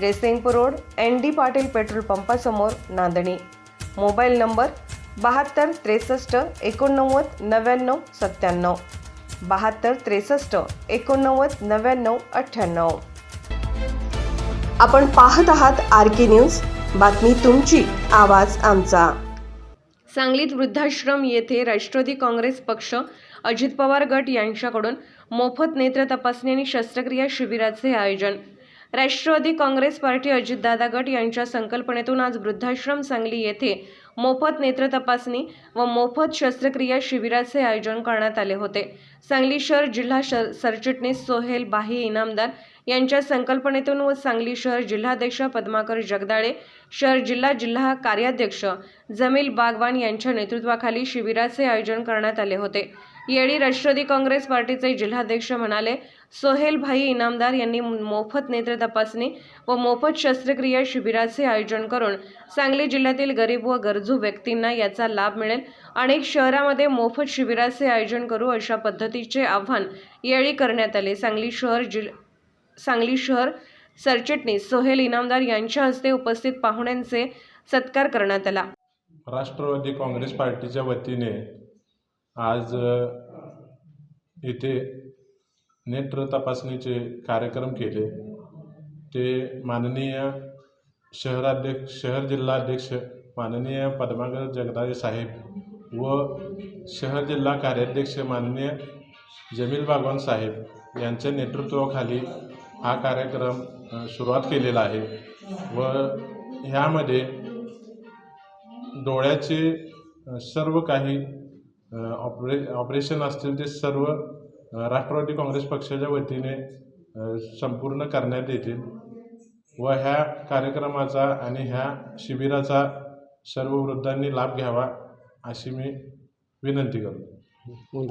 Jaysingpur road N D Patil petrol पंपासमोर Nandani. Mobile number बहात्तर त्रेसष्ट एकोणनव्वद नव्याण्णव सत्त्याण्णव. बहात्तर त्रेसष्ट एकोणनव्वद नव्याण्णव अठ्ठ्याण्णव. आपण पाहत आहात आर के न्यूज. बातमी तुमची आवाज आमचा. सांगलीत वृद्धाश्रम येथे राष्ट्रवादी काँग्रेस पक्ष अजित पवार गट यांच्याकडून मोफत नेत्र तपासणी आणि शस्त्रक्रिया शिबिराचे आयोजन राष्ट्रवादी काँग्रेस पार्टी अजितदादा गट यांच्या संकल्पनेतून आज वृद्धाश्रम सांगली येथे मोफत नेत्र तपासणी व मोफत शस्त्रक्रिया शिबिराचे आयोजन करण्यात आले होते. सांगली शहर जिल्हा सरचिटणीस सोहेल बाही इनामदार यांच्या संकल्पनेतून व सांगली शहर जिल्हाध्यक्ष पद्माकर जगदाळे शहर जिल्हा जिल्हा कार्याध्यक्ष जमील बागवान यांच्या नेतृत्वाखाली शिबिराचे आयोजन करण्यात आले होते. येळी राष्ट्रवादी काँग्रेस पार्टीचे जिल्हाध्यक्ष म्हणाले सोहेलभाई इनामदार यांनी मोफत नेत्र तपासणी व मोफत शस्त्रक्रिया शिबिराचे आयोजन करून सांगली जिल्ह्यातील गरीब व गरजू व्यक्तींना याचा लाभ मिळेल. अनेक शहरामध्ये मोफत शिबिराचे आयोजन करू अशा पद्धतीचे आव्हान येळी करण्यात आले. सांगली शहर जिल्हा सांगली शहर सरचिटणीस सोहेल इनामदार यांच्या हस्ते उपस्थित पाहुण्यांचे सत्कार करण्यात आला. राष्ट्रवादी काँग्रेस पार्टीच्या वतीने आज इथे नेत्र तपासणीचे कार्यक्रम केले. ते माननीय शहराध्यक्ष शहर जिल्हाध्यक्ष माननीय पद्माकर जगदाळे साहेब व शहर जिल्हा कार्याध्यक्ष माननीय जमील बागवान साहेब यांच्या नेतृत्वाखाली हा कार्यक्रम सुरुवात केलेला आहे. व ह्यामध्ये डोळ्याचे सर्व काही ऑपरे ऑपरेशन असतील ते सर्व राष्ट्रवादी काँग्रेस पक्षाच्या वतीने संपूर्ण करण्यात येतील. व ह्या कार्यक्रमाचा आणि ह्या शिबिराचा सर्व वृद्धांनी लाभ घ्यावा अशी मी विनंती करतो.